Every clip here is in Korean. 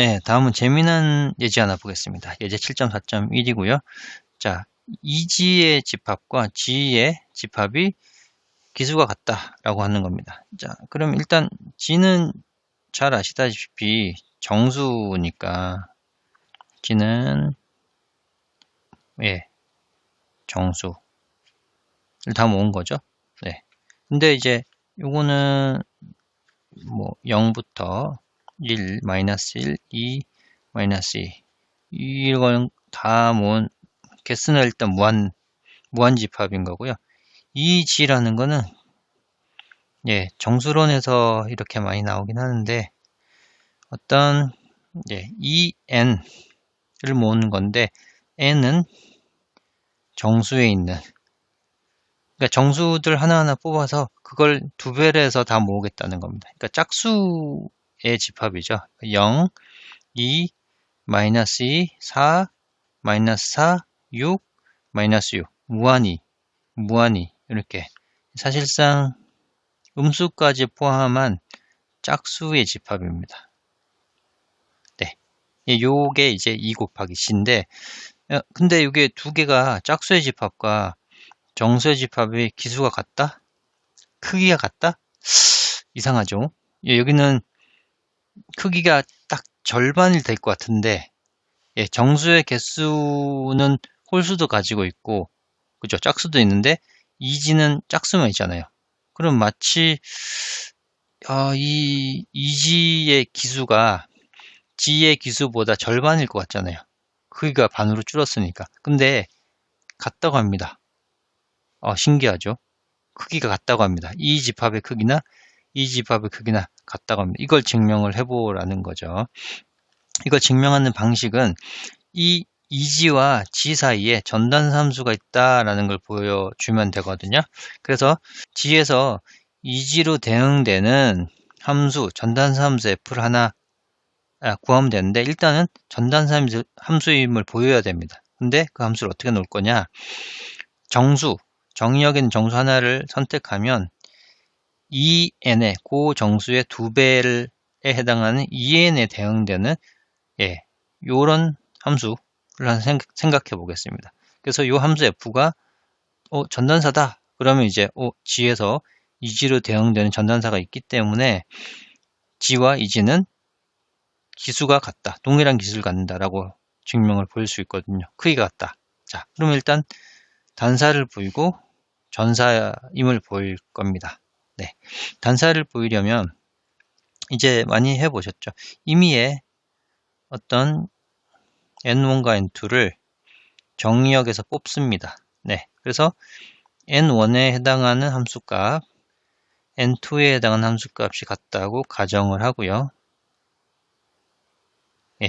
네, 다음은 재미난 예제 하나 보겠습니다. 예제 7.4.1이고요. 자, 이지의 집합과 지의 집합이 기수가 같다라고 하는 겁니다. 자, 그럼 일단 지는 잘 아시다시피 정수니까 지는 예 정수를 다 모은 거죠. 네. 근데 이제 요거는 뭐 0부터 1, 마이너스 1, 2, 마이너스 2 이건 다 모은 개수는 일단 무한 무한 집합인 거고요. 이 G라는 거는 예, 정수론에서 이렇게 많이 나오긴 하는데 어떤 예, EN을 모으는 건데 N은 정수에 있는 그러니까 정수들 하나하나 뽑아서 그걸 두 배를 해서 다 모으겠다는 겁니다. 그러니까 짝수 의 집합이죠. 0, 2, 마이너스 2, 4, 마이너스 4, 6, 마이너스 6 무한히 무한히 이렇게 사실상 음수까지 포함한 짝수의 집합입니다. 네. 요게 이제 2 곱하기 C인데, 어, 근데 이게 두 개가 짝수의 집합과 정수의 집합의 기수가 같다? 크기가 같다? 이상하죠? 예, 여기는 크기가 딱 절반이 될 것 같은데, 예, 정수의 개수는 홀수도 가지고 있고, 그죠? 짝수도 있는데, 이지는 짝수만 있잖아요. 그럼 마치 어, 이 이지의 기수가 지의 기수보다 절반일 것 같잖아요. 크기가 반으로 줄었으니까. 근데 같다고 합니다. 어, 신기하죠? 크기가 같다고 합니다. 이 집합의 크기나 이 집합의 크기나 같다고 합니다. 이걸 증명을 해보라는 거죠. 이걸 증명하는 방식은 이 이지와 지 사이에 전단함수가 있다라는 걸 보여주면 되거든요. 그래서 지에서 이지로 대응되는 함수, 전단함수 f를 하나 아, 구하면 되는데 일단은 전단함수 함수임을 보여야 됩니다. 근데 그 함수를 어떻게 놓을 거냐? 정수, 정의역에 있는 정수 하나를 선택하면 2n의 고 정수의 두 배에 해당하는 2n에 대응되는 예, 요런 함수 생각해 보겠습니다. 그래서 이 함수 f가 어, 전단사다. 그러면 이제 어, g에서 이지로 대응되는 전단사가 있기 때문에 g와 이지는 기수가 같다. 동일한 기수를 갖는다라고 증명을 보일 수 있거든요. 크기가 같다. 자, 그러면 일단 단사를 보이고 전사임을 보일 겁니다. 네. 단사를 보이려면 이제 많이 해보셨죠. 임의의 어떤 n1과 n2를 정의역에서 뽑습니다. 네, 그래서 n1에 해당하는 함수값, n2에 해당하는 함수값이 같다고 가정을 하고요. 예,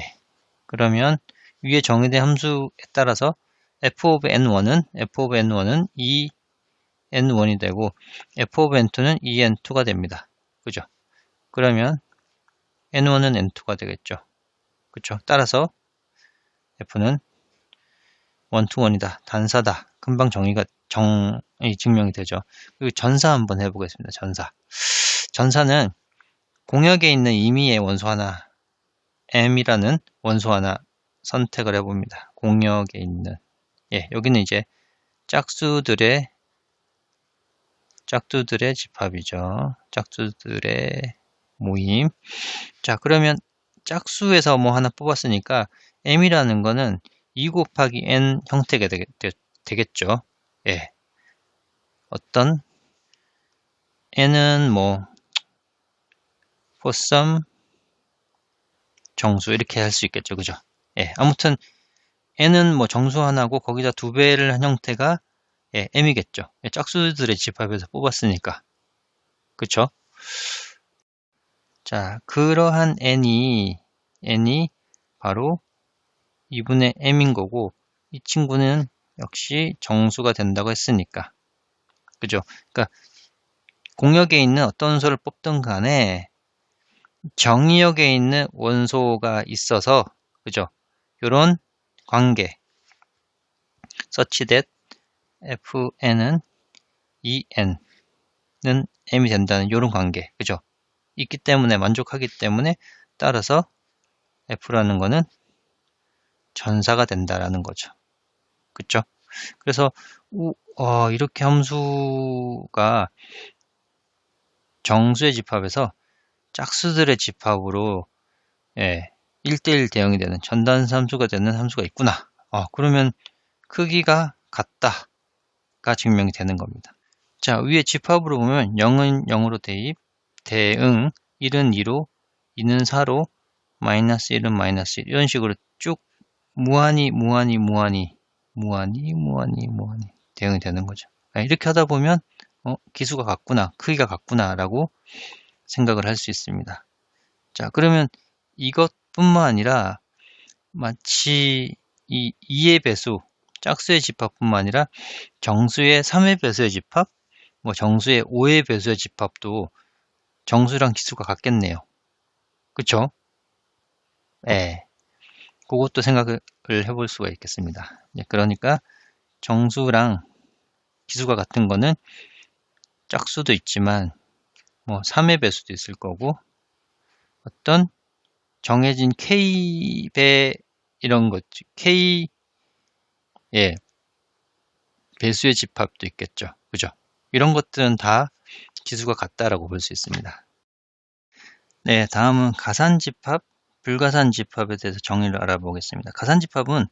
그러면 위에 정의된 함수에 따라서 f of n1은 f of n1은 2n1이 되고 f of n2는 2n2가 됩니다. 그죠? 그러면 n1은 n2가 되겠죠. 그렇죠? 따라서 F는 원투원이다. 단사다. 금방 정의가 정이 증명이 되죠. 그리고 전사 한번 해보겠습니다. 전사. 전사는 공역에 있는 임의의 원소 하나 M이라는 원소 하나 선택을 해봅니다. 공역에 있는 예, 여기는 이제 짝수들의 짝수들의 집합이죠. 짝수들의 모임. 자, 그러면 짝수에서 뭐 하나 뽑았으니까 m이라는 거는 2 곱하기 n 형태가 되겠, 되겠죠. 예. 어떤 n은 뭐 포썸 정수 이렇게 할 수 있겠죠. 그죠? 예. 아무튼 n은 뭐 정수 하나고 거기다 두 배를 한 형태가 예, m이겠죠. 예, 짝수들의 집합에서 뽑았으니까. 그쵸? 자, 그러한 n이 n이 바로 2분의 m인 거고 이 친구는 역시 정수가 된다고 했으니까 그죠? 그러니까 공역에 있는 어떤 원소를 뽑든 간에 정의역에 있는 원소가 있어서 그죠? 이런 관계 that fn은 en은 m이 된다는 이런 관계 그죠? 있기 때문에 만족하기 때문에 따라서 F라는 거는 전사가 된다라는 거죠. 그쵸? 그래서 오, 어, 이렇게 함수가 정수의 집합에서 짝수들의 집합으로 예, 1대1 대응이 되는 전단수 함수가 되는 함수가 있구나. 어, 그러면 크기가 같다 가 증명이 되는 겁니다. 자, 위에 집합으로 보면 0은 0으로 대입, 대응, 1은 2로, 2는 4로, 마이너스 1은 마이너스 1 이런 식으로 쭉 무한히 무한히 무한히 무한히 무한히 무한히 대응이 되는 거죠. 네, 이렇게 하다 보면 어, 기수가 같구나, 크기가 같구나 라고 생각을 할 수 있습니다. 자, 그러면 이것뿐만 아니라 마치 이 2의 배수, 짝수의 집합뿐만 아니라 정수의 3의 배수의 집합, 뭐 정수의 5의 배수의 집합도 정수랑 기수가 같겠네요. 그쵸? 예. 그것도 생각을 해볼 수가 있겠습니다. 예, 그러니까 정수랑 기수가 같은 거는 짝수도 있지만 뭐 3의 배수도 있을 거고 어떤 정해진 K배 이런 것 K 예 배수의 집합도 있겠죠. 그죠? 이런 것들은 다 기수가 같다라고 볼 수 있습니다. 네, 다음은 가산집합, 불가산집합에 대해서 정의를 알아보겠습니다. 가산집합은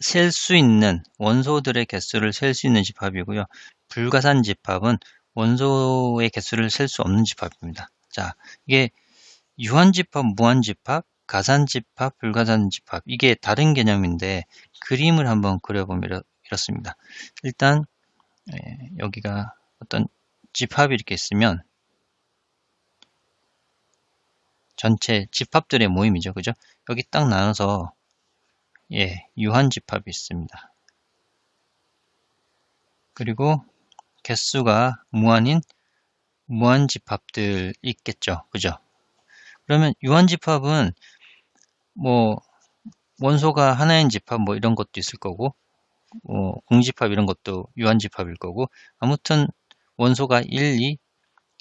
셀 수 있는 원소들의 개수를 셀 수 있는 집합이고요. 불가산집합은 원소의 개수를 셀 수 없는 집합입니다. 자, 이게 유한집합, 무한집합, 가산집합, 불가산집합 이게 다른 개념인데 그림을 한번 그려보면 이렇습니다. 일단 예, 여기가 어떤 집합이 이렇게 있으면 전체 집합들의 모임이죠. 그죠? 여기 딱 나눠서 예, 유한 집합이 있습니다. 그리고 개수가 무한인 무한 집합들 있겠죠. 그죠? 그러면 유한 집합은 뭐 원소가 하나인 집합 뭐 이런 것도 있을 거고 어, 공집합 이런 것도 유한집합일 거고 아무튼 원소가 1, 2,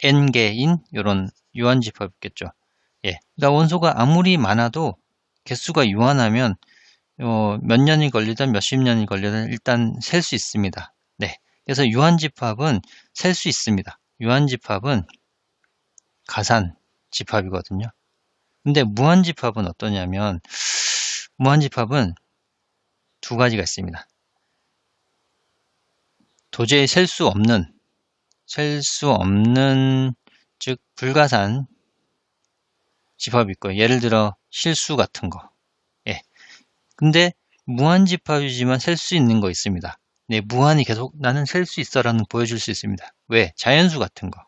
n개인 이런 유한집합이겠죠. 예, 그러니까 원소가 아무리 많아도 개수가 유한하면 어, 몇 년이 걸리든 몇십 년이 걸리든 일단 셀 수 있습니다. 네, 그래서 유한집합은 셀 수 있습니다. 유한집합은 가산 집합이거든요. 근데 무한집합은 어떠냐면 무한집합은 두 가지가 있습니다. 도저히 셀 수 없는 셀 수 없는 즉 불가산 집합이 있고 예를 들어 실수 같은 거 예. 근데 무한 집합이지만 셀 수 있는 거 있습니다 네, 무한히 계속 나는 셀 수 있어 라는 보여줄 수 있습니다 왜? 자연수 같은 거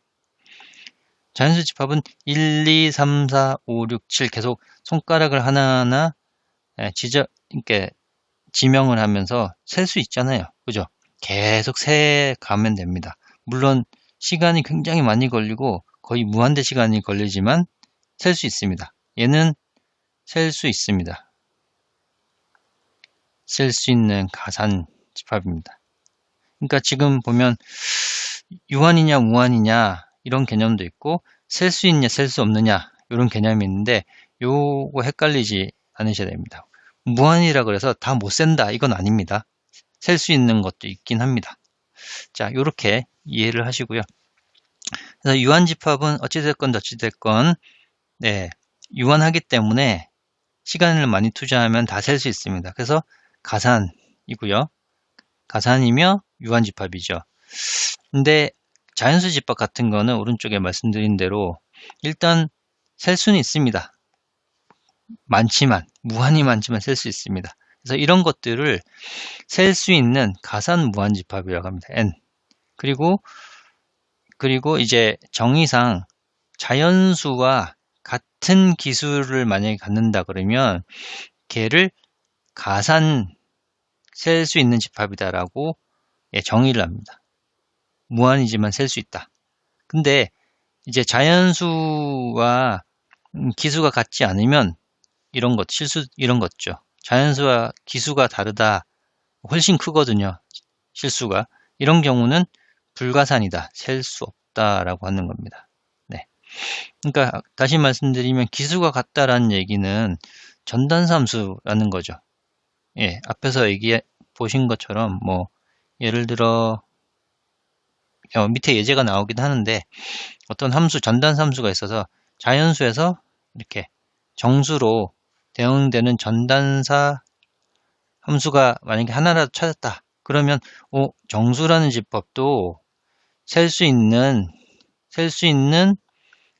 자연수 집합은 1, 2, 3, 4, 5, 6, 7 계속 손가락을 하나하나 예, 지적, 이렇게 지명을 하면서 셀 수 있잖아요. 그죠? 계속 세 가면 됩니다. 물론 시간이 굉장히 많이 걸리고 거의 무한대 시간이 걸리지만 셀 수 있습니다. 얘는 셀 수 있습니다. 셀 수 있는 가산 집합입니다. 그러니까 지금 보면 유한이냐 무한이냐 이런 개념도 있고 셀 수 있냐 셀 수 없느냐 이런 개념이 있는데 요거 헷갈리지 않으셔야 됩니다. 무한이라 그래서 다 못 센다 이건 아닙니다. 셀 수 있는 것도 있긴 합니다. 자, 이렇게 이해를 하시고요. 그래서 유한집합은 어찌됐건 어찌됐건 네, 유한하기 때문에 시간을 많이 투자하면 다 셀 수 있습니다. 그래서 가산이고요. 가산이며 유한집합이죠. 근데 자연수 집합 같은 거는 오른쪽에 말씀드린 대로 일단 셀 수는 있습니다. 많지만 무한히 많지만 셀 수 있습니다. 그래서 이런 것들을 셀 수 있는 가산 무한 집합이라고 합니다. n. 그리고 그리고 이제 정의상 자연수와 같은 기술을 만약에 갖는다 그러면 걔를 가산 셀 수 있는 집합이다라고 예, 정의를 합니다. 무한이지만 셀 수 있다. 근데 이제 자연수와 기수가 같지 않으면 이런 것, 실수 이런 것죠. 자연수와 기수가 다르다. 훨씬 크거든요. 실수가. 이런 경우는 불가산이다. 셀 수 없다라고 하는 겁니다. 네. 그러니까 다시 말씀드리면 기수가 같다라는 얘기는 전단사 함수라는 거죠. 예, 앞에서 얘기 보신 것처럼 뭐 예를 들어 어, 밑에 예제가 나오긴 하는데 어떤 함수 전단사 함수가 있어서 자연수에서 이렇게 정수로 대응되는 전단사 함수가 만약에 하나라도 찾았다. 그러면 어, 정수라는 집합도 셀 수 있는 셀 수 있는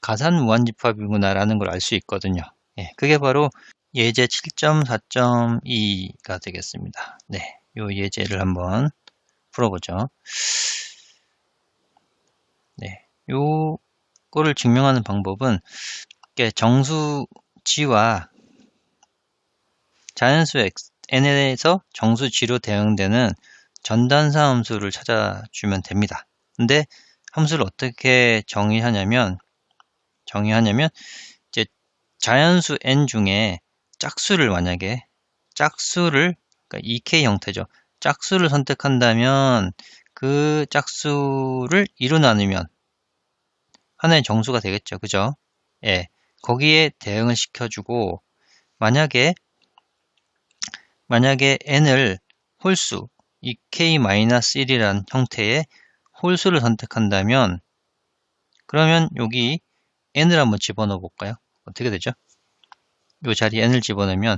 가산 무한집합이구나라는 걸 알 수 있거든요. 예, 그게 바로 예제 7.4.2가 되겠습니다. 네, 요 예제를 한번 풀어보죠. 네, 요거를 증명하는 방법은 정수지와 자연수 n에서 정수 g로 대응되는 전단사 함수를 찾아주면 됩니다. 근데 함수를 어떻게 정의하냐면 정의하냐면 이제 자연수 n 중에 짝수를 만약에 짝수를 그러니까 2K 형태죠. 짝수를 선택한다면 그 짝수를 2로 나누면 하나의 정수가 되겠죠. 그죠? 예. 거기에 대응을 시켜주고 만약에 만약에 n을 홀수 2k-1이란 형태의 홀수를 선택한다면 그러면 여기 n을 한번 집어넣어 볼까요? 어떻게 되죠? 이 자리에 n을 집어넣으면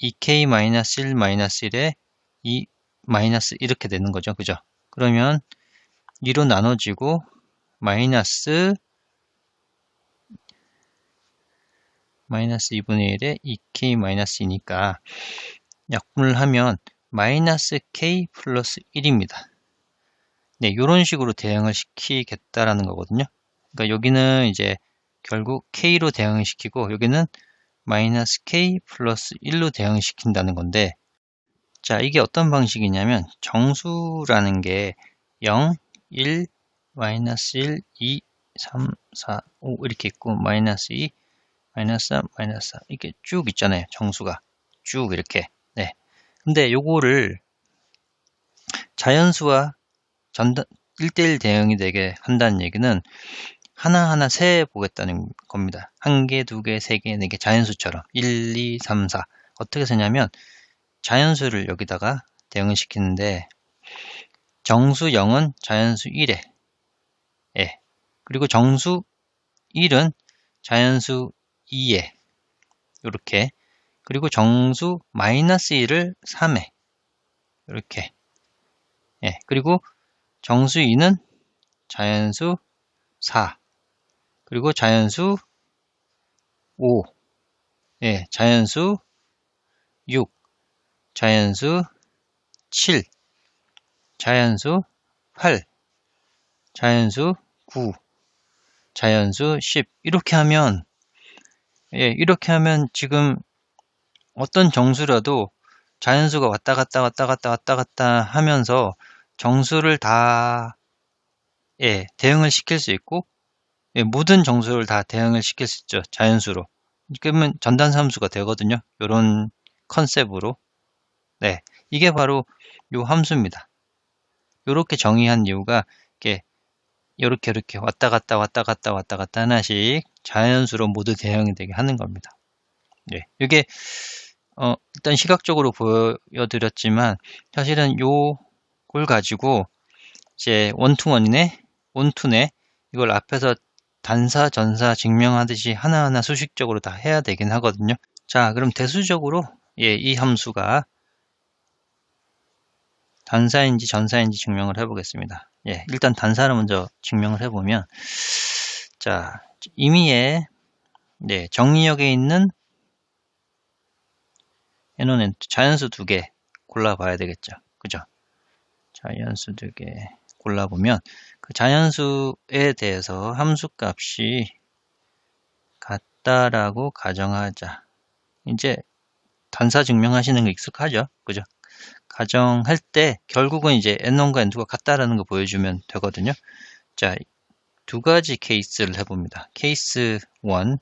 2k-1-1에 2 마이너스 이렇게 되는 거죠. 그죠? 그러면 2로 나눠지고 마이너스 마이너스 2분의 1에 2k 마이너스이니까 약분을 하면 마이너스 k 플러스 1입니다. 네, 이런 식으로 대응을 시키겠다라는 거거든요. 그러니까 여기는 이제 결국 k로 대응을 시키고 여기는 마이너스 k 플러스 1로 대응시킨다는 건데 자 이게 어떤 방식이냐면 정수라는 게 0, 1, 마이너스 1, 2, 3, 4, 5 이렇게 있고 마이너스 2, 마이너스 3, 마이너스 4 이렇게 쭉 있잖아요 정수가 쭉 이렇게 네 근데 요거를 자연수와 전단 1대1 대응이 되게 한다는 얘기는 하나하나 세 보겠다는 겁니다. 한 개, 두 개, 세 개, 네 개, 자연수처럼 1, 2, 3, 4 어떻게 세냐면 자연수를 여기다가 대응을 시키는데 정수 0은 자연수 1에 예. 그리고 정수 1은 자연수 2에 이렇게 그리고 정수 마이너스 1을 3에 이렇게. 예. 그리고 정수 2는 자연수 4 그리고 자연수 5, 예, 자연수 6, 자연수 7, 자연수 8, 자연수 9, 자연수 10 이렇게 하면 예, 이렇게 하면 지금 어떤 정수라도 자연수가 왔다 갔다 왔다 갔다 왔다 갔다 하면서 정수를 다 예, 대응을 시킬 수 있고 예, 모든 정수를 다 대응을 시킬 수 있죠. 자연수로. 그러면 전단함수가 되거든요. 이런 컨셉으로. 네, 이게 바로 요 함수입니다. 이렇게 정의한 이유가 이렇게 이렇게 이렇게 왔다 갔다 왔다 갔다 왔다 갔다 하나씩 자연수로 모두 대응이 되게 하는 겁니다. 네, 이게 어, 일단 시각적으로 보여드렸지만 사실은 요걸 가지고 이제 원투원이네 원투네 이걸 앞에서 단사, 전사 증명하듯이 하나하나 수식적으로 다 해야 되긴 하거든요. 자, 그럼 대수적으로 예, 이 함수가 단사인지 전사인지 증명을 해보겠습니다. 예, 일단 단사를 먼저 증명을 해보면 자, 임의의 네, 정리역에 있는 n1, 자연수 두 개 골라봐야 되겠죠. 그죠? 자연수 두 개 골라보면 그 자연수에 대해서 함수값이 같다라고 가정하자. 이제 단사 증명하시는 거 익숙하죠? 그죠? 가정할 때 결국은 이제 n1과 n2가 같다라는 거 보여주면 되거든요. 자, 두 가지 케이스를 해봅니다. 케이스 1,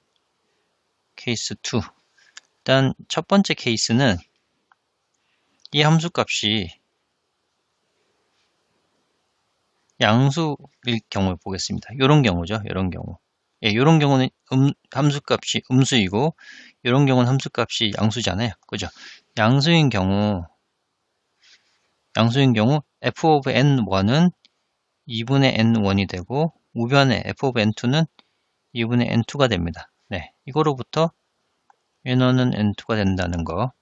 케이스 2. 일단 첫 번째 케이스는 이 함수값이 양수일 경우를 보겠습니다. 이런 경우죠. 이런 경우. 예, 이런 경우는 음, 함수값이 음수이고 이런 경우는 함수값이 양수잖아요. 그죠? 양수인 경우 양수인 경우 f of n1은 2분의 n1이 되고 우변의 f of n2는 2분의 n2가 됩니다. 네, 이거로부터 n1은 n2가 된다는 거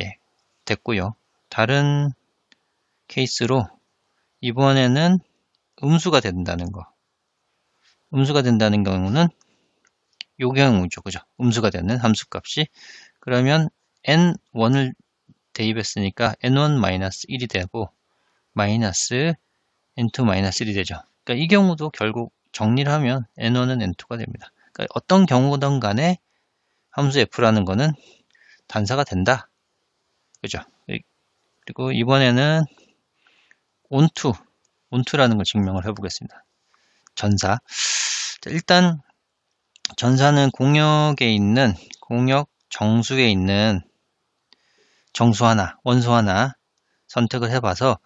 예, 됐고요. 다른 케이스로 이번에는 음수가 된다는 거 음수가 된다는 경우는 요 경우죠. 그죠? 음수가 되는 함수값이 그러면 n1을 대입했으니까 n1-1이 되고 마이너스 n2-1이 되죠. 그러니까 이 경우도 결국 정리를 하면 n1은 n2가 됩니다. 그러니까 어떤 경우든 간에 함수 f라는 거는 단사가 된다. 그죠? 그리고 이번에는 온투, 온투라는 걸 증명을 해보겠습니다. 전사. 일단 전사는 공역에 있는 공역 정수에 있는 정수 하나, 원소 하나 선택을 해봐서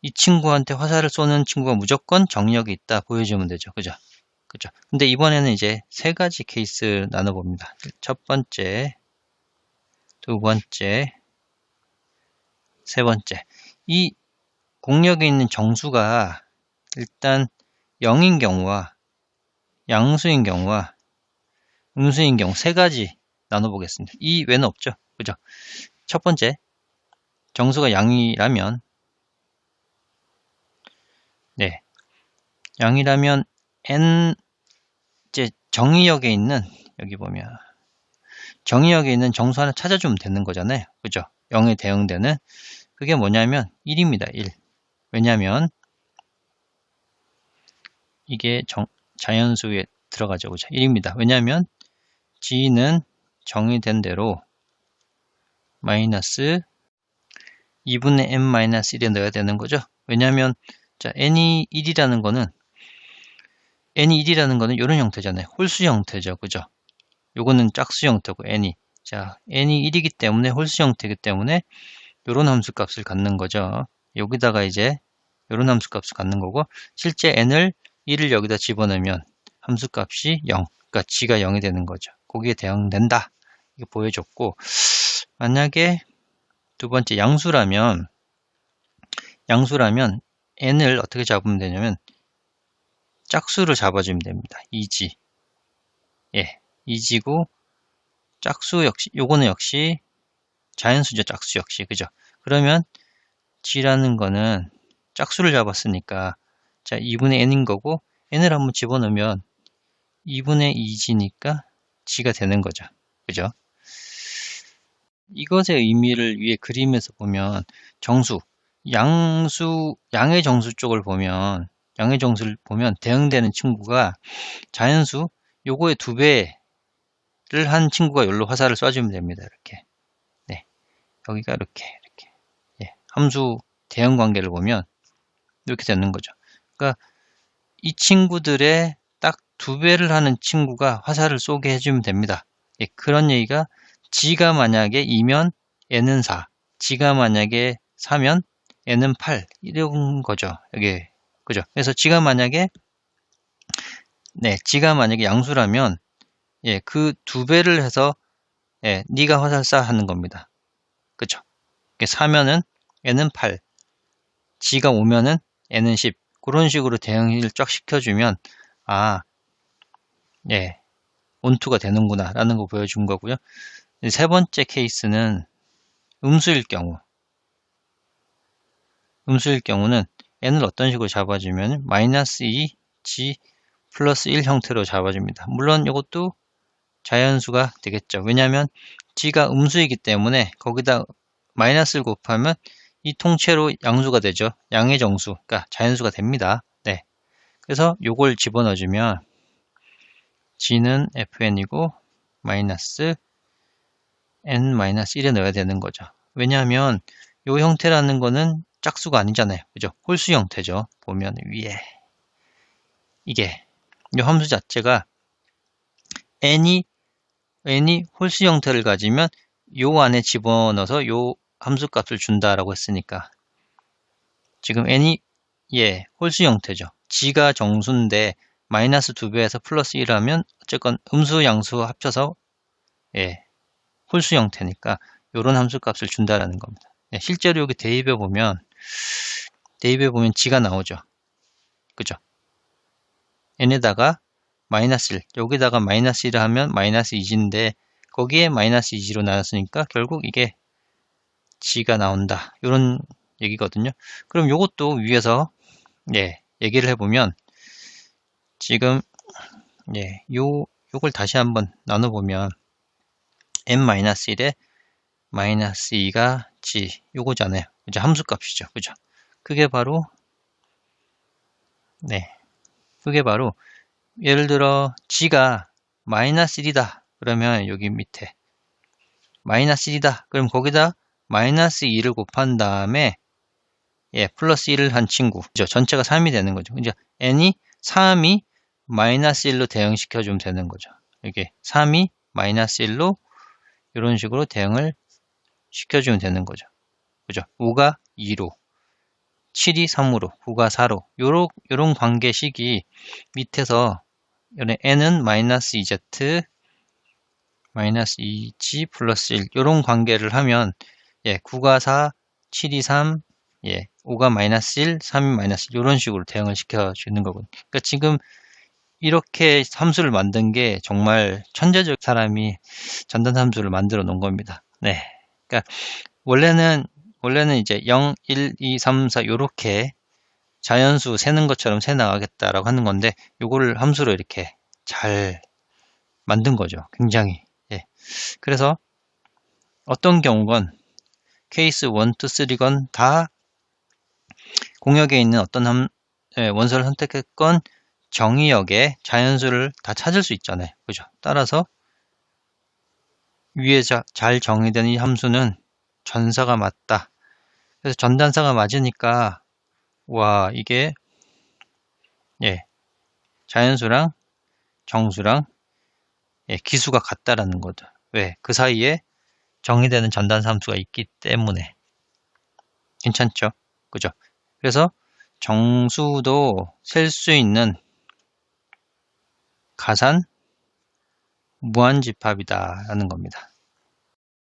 이 친구한테 화살을 쏘는 친구가 무조건 정력이 있다 보여주면 되죠. 그죠? 그죠? 근데 이번에는 이제 세 가지 케이스 나눠봅니다. 첫 번째, 두 번째, 세 번째. 이 공력에 있는 정수가 일단 0인 경우와 양수인 경우와 음수인 경우 세 가지 나눠보겠습니다. 이 외는 없죠. 그죠? 첫 번째, 정수가 양이라면, 네. 양이라면, n, 이제 정의역에 있는, 여기 보면, 정의역에 있는 정수 하나 찾아주면 되는 거잖아요. 그죠? 0에 대응되는, 그게 뭐냐면, 1입니다. 1. 왜냐면, 이게 정, 자연수에 들어가죠. 그죠? 1입니다. 왜냐하면 g는 정의된 대로 마이너스 2분의 n-1에 넣어야 되는 거죠. 왜냐하면 자, n이 1이라는 거는 n이 1이라는 거는 이런 형태잖아요. 홀수 형태죠. 그죠? 요거는 짝수 형태고 n이 자, n이 1이기 때문에 홀수 형태이기 때문에 이런 함수 값을 갖는 거죠. 여기다가 이제 이런 함수 값을 갖는 거고 실제 n을 1을 여기다 집어넣으면 함수 값이 0, 그러니까 g가 0이 되는 거죠. 거기에 대응된다. 이거 보여줬고 만약에 두 번째 양수라면 양수라면 n을 어떻게 잡으면 되냐면 짝수를 잡아주면 됩니다. 2g 예, 2g고 짝수 역시 요거는 역시 자연수죠. 짝수 역시 그죠? 그러면 g라는 거는 짝수를 잡았으니까 자, 2분의 n인 거고 n을 한번 집어넣으면 2분의 2g니까 g가 되는 거죠. 그죠? 이것의 의미를 위해 그림에서 보면 정수, 양수, 양의 정수 쪽을 보면 양의 정수를 보면 대응되는 친구가 자연수 요거의 두 배를 한 친구가 여기로 화살을 쏴주면 됩니다. 이렇게. 네. 여기가 이렇게, 이렇게. 예. 함수 대응 관계를 보면 이렇게 되는 거죠. 그러니까 이 친구들의 딱 두 배를 하는 친구가 화살을 쏘게 해주면 됩니다. 예, 그런 얘기가 G가 만약에 2면 N은 4, G가 만약에 4면 N은 8 이런 거죠. 여기 그죠? 그래서 G가 만약에 네, G가 만약에 양수라면 예, 그 두 배를 해서 예, 네가 화살 쏴 하는 겁니다. 그죠? 4면은 N은 8, G가 5면은 N은 10, 그런 식으로 대응을 쫙 시켜주면 아, 예, 온투가 되는구나 라는 거 보여준 거고요. 세 번째 케이스는 음수일 경우 음수일 경우는 n을 어떤 식으로 잡아주면 마이너스 2 g 플러스 1 형태로 잡아줍니다. 물론 이것도 자연수가 되겠죠. 왜냐하면 g가 음수이기 때문에 거기다 마이너스를 곱하면 이 통째로 양수가 되죠. 양의 정수, 그러니까 자연수가 됩니다. 네. 그래서 요걸 집어넣어주면 g는 fn이고 마이너스 n-1에 넣어야 되는 거죠. 왜냐하면 요 형태라는 거는 짝수가 아니잖아요. 그죠? 홀수 형태죠. 보면 위에 이게 이 함수 자체가 n이 n이 홀수 형태를 가지면 요 안에 집어넣어서 요 함수 값을 준다라고 했으니까 지금 n이 예 홀수 형태죠. g가 정수인데 마이너스 2배에서 플러스 1 하면 어쨌건 음수 양수 합쳐서 예, 홀수 형태니까 이런 함수 값을 준다라는 겁니다. 예, 실제로 여기 대입해 보면 대입해 보면 g가 나오죠. 그죠? n에다가 마이너스 1 여기다가 마이너스 1을 하면 마이너스 2g인데 거기에 마이너스 2g로 나눴으니까 결국 이게 g가 나온다. 이런 얘기거든요. 그럼 이것도 위에서 예, 얘기를 해보면 지금 예, 요 요걸 다시 한번 나눠보면 n-1에 마이너스 2가 g 요거잖아요. 이제 함수 값이죠. 그죠? 그게 바로 네. 그게 바로 예를 들어 g가 마이너스 1이다. 그러면 여기 밑에 마이너스 1이다. 그럼 거기다 마이너스 2를 곱한 다음에 예, 플러스 1을 한 친구. 그죠? 전체가 3이 되는 거죠. 이제 n이 3이 마이너스 1로 대응시켜 주면 되는 거죠. 이게 3이 마이너스 1로 이런 식으로 대응을 시켜주면 되는 거죠. 그죠? 5가 2로, 7이 3으로, 9가 4로, 요런, 요런 관계식이 밑에서 n은 마이너스 2z, 마이너스 2g 플러스 1, 요런 관계를 하면, 예, 9가 4, 7이 3, 예, 5가 마이너스 1, 3이 마이너스 1, 요런 식으로 대응을 시켜주는 거군요. 그러니까 지금 이렇게 함수를 만든 게 정말 천재적 사람이 전단 함수를 만들어 놓은 겁니다. 네. 그러니까 원래는 원래는 이제 0, 1, 2, 3, 4 요렇게 자연수 세는 것처럼 세 나가겠다라고 하는 건데 요거를 함수로 이렇게 잘 만든 거죠. 굉장히. 예. 그래서 어떤 경우건 케이스 1, 2, 3건 다 공역에 있는 어떤 함, 예, 원소를 선택했건 정의역에 자연수를 다 찾을 수 있잖아요. 그죠? 따라서 위에 자, 잘 정의된 이 함수는 전사가 맞다. 그래서 전단사가 맞으니까 와 이게 예 자연수랑 정수랑 예, 기수가 같다라는 거죠. 왜? 그 사이에 정의되는 전단사 함수가 있기 때문에 괜찮죠? 그죠? 그래서 정수도 셀 수 있는 가산 무한집합이다 라는 겁니다.